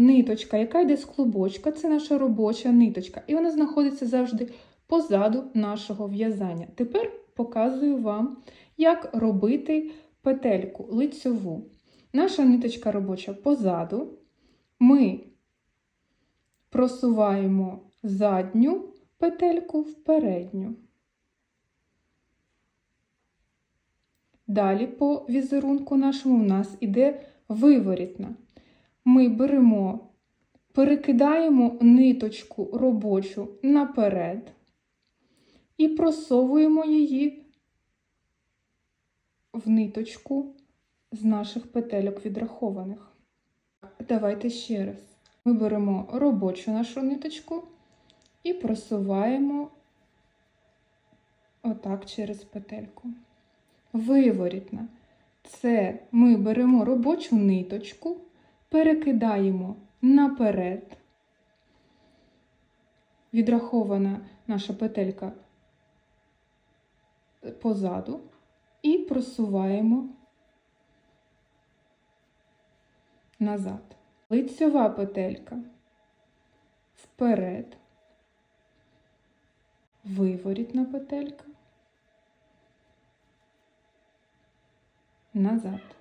ниточка, яка йде з клубочка, це наша робоча ниточка, і вона знаходиться завжди позаду нашого в'язання. Тепер показую вам, як робити петельку лицьову. Наша ниточка робоча позаду. Ми просуваємо задню петельку в передню. Далі по візерунку нашому у нас іде виворітна. Ми беремо, перекидаємо ниточку робочу наперед і просовуємо її в ниточку з наших петельок відрахованих. Давайте ще раз. Ми беремо робочу нашу ниточку і просуваємо отак через петельку. Виворітна. Це ми беремо робочу ниточку, перекидаємо наперед. Відрахована наша петелька позаду і просуваємо назад. Лицьова петелька вперед, виворітна петелька назад.